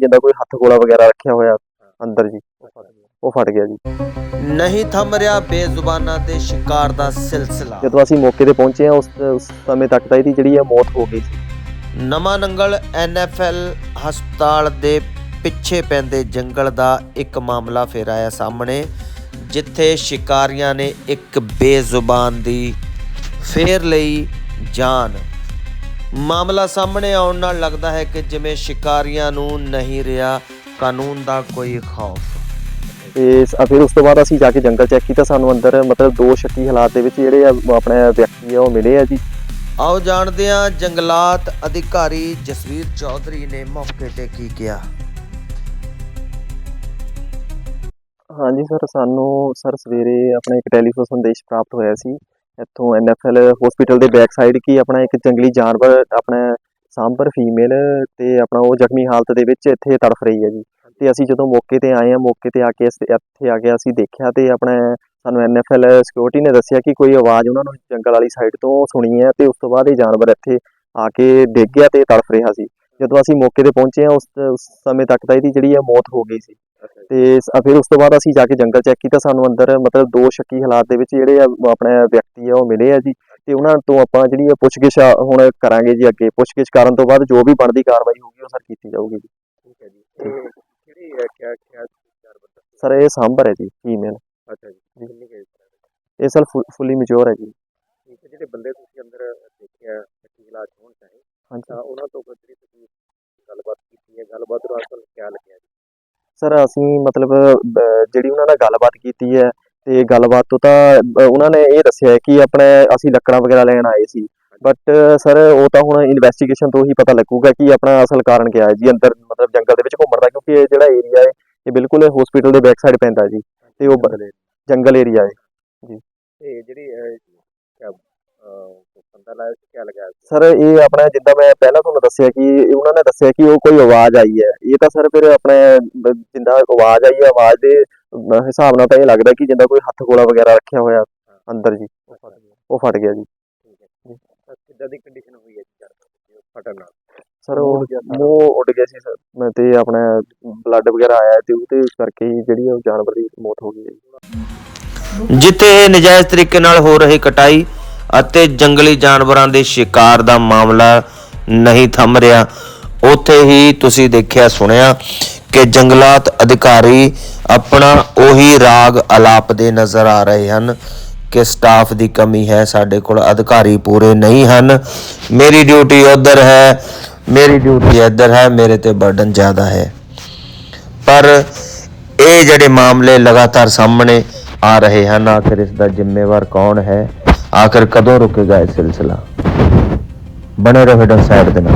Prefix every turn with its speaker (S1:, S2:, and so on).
S1: ਜਿੱਦਾਂ ਕੋਈ ਹੱਥ ਗੋਲਾ ਵਗੈਰਾ ਰੱਖਿਆ ਹੋਇਆ ਅੰਦਰ ਜੀ ਉਹ ਫਟ ਗਿਆ। ਜੀ।
S2: ਨਹੀਂ ਥੰਮ ਰਿਹਾ ਬੇਜ਼ੁਬਾਨਾਂ ਦੇ ਸ਼ਿਕਾਰ ਦਾ ਸਿਲਸਿਲਾ।
S1: ਜਦੋਂ ਅਸੀਂ ਮੌਕੇ ਤੇ ਪਹੁੰਚੇ ਆ ਉਸ ਉਸ ਸਮੇਂ ਤੱਕ ਤਾਂ ਇਹਦੀ ਜਿਹੜੀ ਹੈ ਮੌਤ ਹੋ ਗਈ ਸੀ।
S2: ਨਵਾਂ ਨੰਗਲ ਐਨਐਫਐਲ ਹਸਪਤਾਲ ਦੇ ਪਿੱਛੇ ਪੈਂਦੇ ਜੰਗਲ ਦਾ ਇੱਕ ਮਾਮਲਾ ਫਿਰ ਆਇਆ ਸਾਹਮਣੇ ਜਿੱਥੇ ਸ਼ਿਕਾਰੀਆਂ ਨੇ ਇੱਕ ਬੇਜ਼ੁਬਾਨ ਦੀ ਫੇਰ ਲਈ ਜਾਨ। ਮਾਮਲਾ ਸਾਹਮਣੇ ਆਉਣ ਨਾਲ ਲੱਗਦਾ ਹੈ ਕਿ ਜਿਵੇਂ ਸ਼ਿਕਾਰੀਆਂ ਨੂੰ ਨਹੀਂ ਰਿਹਾ ਕਾਨੂੰਨ ਦਾ ਕੋਈ ਖੌਫ।
S1: ਤੇ ਸ- ਫਿਰ ਉਸ ਤੋਂ ਬਾਅਦ ਅਸੀਂ ਜਾ ਕੇ ਜੰਗਲ ਚੈੱਕ ਕੀਤਾ ਸਾਨੂੰ ਅੰਦਰ ਮਤਲਬ ਦੋ ਸ਼ੱਕੀ ਹਾਲਾਤ ਦੇ ਵਿੱਚ ਜਿਹੜੇ ਆ ਆਪਣੇ ਵਿਅਕਤੀ ਆ ਉਹ ਮਿਲੇ ਆ ਜੀ।
S2: ਆਓ ਜਾਣਦੇ ਹਾਂ ਜੰਗਲਾਤ ਅਧਿਕਾਰੀ ਜਸਵੀਰ ਚੌਧਰੀ ਨੇ ਮੌਕੇ ਤੇ ਕੀ ਕਿਹਾ?
S1: ਹਾਂਜੀ ਸਰ ਸਾਨੂੰ ਸਰ ਸਵੇਰੇ ਆਪਣਾ ਇੱਕ ਟੈਲੀਫੋਨ ਸੰਦੇਸ਼ ਪ੍ਰਾਪਤ ਹੋਇਆ ਸੀ ਇੱਥੋਂ ਐਨਐਫਐਲ ਹਸਪੀਟਲ ਦੇ ਬੈਕ ਸਾਈਡ ਕੀ ਆਪਣਾ ਇੱਕ ਜੰਗਲੀ ਜਾਨਵਰ ਆਪਣਾ ਸਾਂਭਰ ਫੀਮੇਲ ਤੇ ਆਪਣਾ ਉਹ ਜ਼ਖਮੀ ਹਾਲਤ ਦੇ ਵਿੱਚ ਇੱਥੇ ਤੜਫ ਰਹੀ ਹੈ ਜੀ। ਤੇ ਅਸੀਂ ਜਦੋਂ ਮੌਕੇ ਤੇ ਆਏ ਆ ਮੌਕੇ ਤੇ ਆ ਕੇ ਇੱਥੇ ਆ ਕੇ ਅਸੀਂ ਦੇਖਿਆ ਤੇ ਆਪਣਾ ਸਾਨੂੰ ਐਨਐਫਐਲ ਸਿਕਿਉਰਿਟੀ ਨੇ ਦੱਸਿਆ ਕਿ ਕੋਈ ਆਵਾਜ਼ ਉਹਨਾਂ ਨੂੰ ਜੰਗਲ ਵਾਲੀ ਸਾਈਡ ਤੋਂ ਸੁਣੀ ਹੈ ਤੇ ਉਸ ਤੋਂ ਬਾਅਦ ਇਹ ਜਾਨਵਰ ਇੱਥੇ ਆ ਕੇ ਡਿੱਗ ਗਿਆ ਤੇ ਤੜਫ ਰਿਹਾ ਸੀ। ਜਦੋਂ ਅਸੀਂ ਮੌਕੇ ਤੇ ਪਹੁੰਚੇ ਆ ਉਸ ਉਸ ਸਮੇਂ ਤੱਕ ਤਾਂ ਇਹਦੀ ਜਿਹੜੀ ਹੈ ਮੌਤ ਹੋ ਗਈ ਸੀ। ਤੇ ਫਿਰ ਉਸ ਤੋਂ ਬਾਅਦ ਅਸੀਂ ਜਾ ਕੇ ਜੰਗਲ ਚੈੱਕ ਕੀਤਾ ਸਾਨੂੰ ਅੰਦਰ ਮਤਲਬ ਦੋ ਸ਼ੱਕੀ ਹਾਲਾਤ ਦੇ ਵਿੱਚ ਜਿਹੜੇ ਆਪਣੇ ਵਿਅਕਤੀ ਆ ਉਹ ਮਿਲੇ ਆ ਜੀ। ਤੇ ਉਹਨਾਂ ਤੋਂ ਆਪਾਂ ਜਿਹੜੀ ਪੁੱਛਗਿੱਛ ਹੁਣ ਕਰਾਂਗੇ ਜੀ ਅੱਗੇ। ਪੁੱਛਗਿੱਛ ਕਰਨ ਤੋਂ ਬਾਅਦ ਜੋ ਵੀ ਬਣਦੀ ਕਾਰਵਾਈ ਹੋਊਗੀ ਉਹ ਸਰ ਕੀਤੀ ਜਾਊਗੀ ਜੀ।
S3: ਠੀਕ ਹੈ ਜੀ। ਕਿਹੜੀ ਹੈ ਕਿਆ ਕਿਆ ਚਾਰ ਬੰਦਾ?
S1: ਸਰ ਇਹ ਸਾਂਭਰ ਹੈ ਜੀ ਫੀਮੇਲ।
S3: ਅੱਛਾ ਜੀ ਕਿੰਨੀ ਕੇ
S1: ਇਹ ਸਰ ਫੁੱਲੀ ਮੈਚੁਰ ਹੈ ਜੀ।
S3: ਹੈ ਜਿਹੜੇ ਬੰਦੇ ਤੁਸੀਂ ਅੰਦਰ ਦੇਖਿਆ ਕਿ ਇਲਾਜ ਹੋਣ ਚਾਹੇ
S1: ਹਾਂਜੀ।
S3: ਤਾਂ ਉਹਨਾਂ ਤੋਂ ਕੋਈ ਜਿਹੜੀ ਤੁਸੀਂ ਗੱਲਬਾਤ ਕੀਤੀ ਹੈ ਗੱਲਬਾਤ ਤੋਂ ਅਸਲ ਕਿਆ ਲੱਗਿਆ ਜੀ
S1: ਸਰ ਅਸੀਂ ਮਤਲਬ ਜਿਹੜੀ ਉਹਨਾਂ ਨਾਲ ਗੱਲਬਾਤ ਕੀਤੀ ਹੈ ਤੇ ਗੱਲਬਾਤ ਤੋਂ ਤਾਂ ਉਹਨਾਂ ਨੇ ਇਹ ਦੱਸਿਆ ਕਿ ਆਪਣੇ ਅਸੀਂ ਲੱਕੜਾਂ ਵਗੈਰਾ ਲੈਣ ਆਏ ਸੀ। ਬਟ ਸਰ ਉਹ ਤਾਂ ਹੁਣ ਇਨਵੈਸਟੀਗੇਸ਼ਨ ਤੋਂ ਹੀ ਪਤਾ ਲੱਗੂਗਾ ਕਿ ਆਪਣਾ ਅਸਲ ਕਾਰਨ ਕੀ ਹੈ ਜੀ। ਅੰਦਰ ਮਤਲਬ ਜੰਗਲ ਦੇ ਵਿੱਚ ਘੁੰਮਣ ਦਾ ਕਿਉਂਕਿ ਇਹ ਜਿਹੜਾ ਏਰੀਆ ਹੈ ਇਹ ਬਿਲਕੁਲ ਹਸਪੀਟਲ ਦੇ ਬੈਕ ਸਾਈਡ ਪੈਂਦਾ ਜੀ। ਤੇ ਉਹ ਜੰਗਲ ਏਰੀਆ ਹੈ।
S3: ਤੇ ਜਿਹੜੀ ਬੰਦਾ ਲਾਇਆ ਸੀ ਕਿਆ ਲਗਾਇਆ ਸੀ?
S1: ਸਰ ਇਹ ਆਪਣਾ ਜਿੱਦਾਂ ਮੈਂ ਪਹਿਲਾਂ ਤੁਹਾਨੂੰ ਦੱਸਿਆ ਕਿ ਉਹਨਾਂ ਨੇ ਦੱਸਿਆ ਕਿ ਉਹ ਕੋਈ ਆਵਾਜ਼ ਆਈ ਹੈ। ਇਹ ਤਾਂ ਸਰ ਫਿਰ ਆਪਣੇ ਜਿੱਦਾਂ ਆਵਾਜ਼ ਆਈ ਹੈ ਆਵਾਜ਼ ਦੇ ਹਿਸਾਬ ਨਾਲ ਤਾਂ ਇਹ ਲੱਗਦਾ ਕਿ ਜਿੱਦਾਂ ਕੋਈ ਹੱਥ ਗੋਲਾ ਵਗੈਰਾ ਰੱਖਿਆ ਹੋਇਆ ਅੰਦਰ ਜੀ।
S3: ਉਹ ਫਟ ਗਿਆ।
S1: ਜੀ।
S3: ਠੀਕ ਹੈ। ਤਾਂ ਕਿੱਦਾਂ ਦੀ ਕੰਡੀਸ਼ਨ ਹੋਈ ਹੈ ਜੀ ਜਾਨਵਰ ਦੀ ਉਹ ਫਟਣ ਨਾਲ?
S1: ਸਰ ਉਹ
S3: ਉੱਡ ਗਿਆ ਸਾਰਾ।
S1: ਮੂੰਹ ਉੱਡ ਗਿਆ ਸੀ ਸਰ ਮੈਂ ਤੇ ਆਪਣਾ ਬਲੱਡ ਵਗੈਰਾ ਆਇਆ ਤੇ ਉਹਦੇ ਕਰਕੇ ਹੀ ਜਿਹੜੀ ਉਹ ਜਾਨਵਰ ਦੀ ਮੌਤ ਹੋ ਗਈ।
S2: ਜਿੱਥੇ ਇਹ ਨਜਾਇਜ਼ ਤਰੀਕੇ ਨਾਲ ਹੋ ਰਹੀ ਕਟਾਈ ਅਤੇ ਜੰਗਲੀ ਜਾਨਵਰਾਂ ਦੇ ਸ਼ਿਕਾਰ ਦਾ ਮਾਮਲਾ ਨਹੀਂ ਥੰਮ ਰਿਹਾ। ਉੱਥੇ ਹੀ ਤੁਸੀਂ ਦੇਖਿਆ, ਸੁਣਿਆ ਕਿ ਜੰਗਲਾਤ ਅਧਿਕਾਰੀ ਆਪਣਾ ਉਹੀ ਰਾਗ ਅਲਾਪਦੇ ਨਜ਼ਰ ਆ ਰਹੇ ਹਨ ਕਿ ਸਟਾਫ ਦੀ ਕਮੀ ਹੈ, ਸਾਡੇ ਕੋਲ ਅਧਿਕਾਰੀ ਪੂਰੇ ਨਹੀਂ ਹਨ। ਮੇਰੀ ਡਿਊਟੀ ਉਧਰ ਹੈ, ਮੇਰੀ ਡਿਊਟੀ ਇੱਧਰ ਹੈ, ਮੇਰੇ ਤੇ ਬਰਡਨ ਜ਼ਿਆਦਾ ਹੈ। ਪਰ ਇਹ ਜਿਹੜੇ ਮਾਮਲੇ ਲਗਾਤਾਰ ਸਾਹਮਣੇ ਆ ਰਹੇ ਹਨ, ਆਖਿਰ ਇਸ ਦਾ ਜ਼ਿੰਮੇਵਾਰ ਕੌਣ ਹੈ? ਆਖਿਰ ਕਦੋਂ ਰੁਕੇਗਾ ਇਹ ਸਿਲਸਿਲਾ? ਬਣੇ ਰਹੋ ਡਨ ਸਾਈਡ ਦੇ ਨਾਲ।